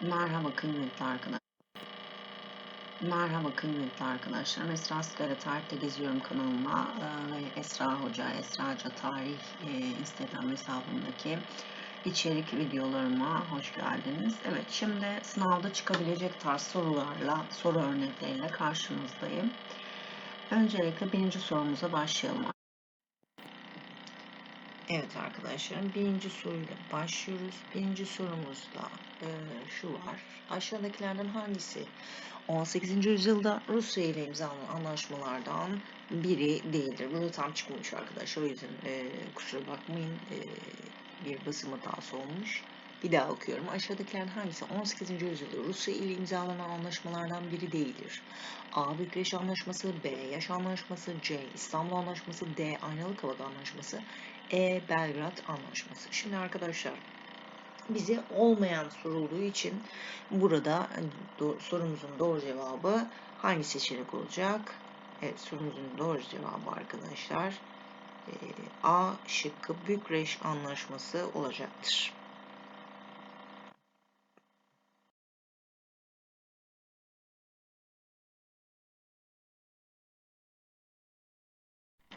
Merhaba kıymetli arkadaşlar. Merhaba kıymetli arkadaşlar. Esra Sigara Tarih'te geziyorum kanalıma e, ve Esra Hoca, Esra Hoca Tarih e, Instagram hesabındaki içerik videolarıma hoş geldiniz. Evet şimdi sınavda çıkabilecek tarz sorularla, soru örnekleriyle karşınızdayım. Öncelikle birinci sorumuza başlayalım. Evet arkadaşlarım birinci soruyla başlıyoruz. Birinci sorumuzda e, şu var. Aşağıdakilerden hangisi 18. yüzyılda Rusya ile imzalanan anlaşmalardan biri değildir? Bu da tam çıkmamış arkadaşlar. O yüzden e, kusura bakmayın e, bir basım hatası olmuş. Bir daha okuyorum. Aşağıdakilerden hangisi 18. yüzyılda Rusya ile imzalanan anlaşmalardan biri değildir? A. Bükreş Anlaşması B. Yaş Anlaşması C. İstanbul Anlaşması D. Aynalık Havada Anlaşması E. Belgrad Anlaşması. Şimdi arkadaşlar bize olmayan sorulduğu için burada sorumuzun doğru cevabı hangi seçenek olacak? Evet sorumuzun doğru cevabı arkadaşlar e, A şıkkı Bükreş Anlaşması olacaktır.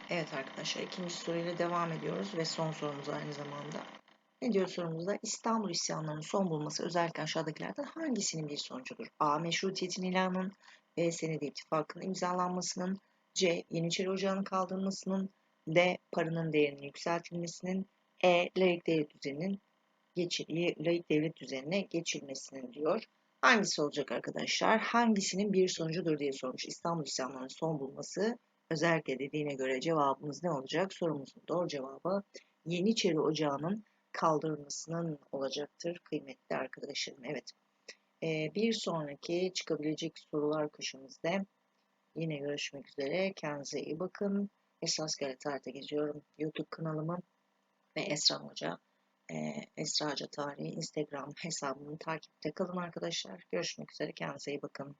Evet arkadaşlar ikinci soruyla devam ediyoruz ve son sorumuz aynı zamanda. Ne diyor sorumuzda? İstanbul isyanlarının son bulması özellikle aşağıdakilerden hangisinin bir sonucudur? A. Meşrutiyetin ilanının B. Senedi ittifakının imzalanmasının C. Yeniçeri Ocağı'nın kaldırılmasının D. Paranın değerinin yükseltilmesinin E. Laik devlet düzeninin geçir, laik devlet düzenine geçilmesinin diyor. Hangisi olacak arkadaşlar? Hangisinin bir sonucudur diye sormuş. İstanbul isyanlarının son bulması özellikle dediğine göre cevabımız ne olacak? Sorumuzun doğru cevabı Yeniçeri Ocağı'nın kaldırılmasının olacaktır kıymetli arkadaşlarım. Evet. Bir sonraki çıkabilecek sorular köşemizde yine görüşmek üzere. Kendinize iyi bakın. Esas Tarih'te geziyorum. YouTube kanalımı ve Esra Hoca Esra Hoca Tarihi Instagram hesabımı takipte kalın arkadaşlar. Görüşmek üzere. Kendinize iyi bakın.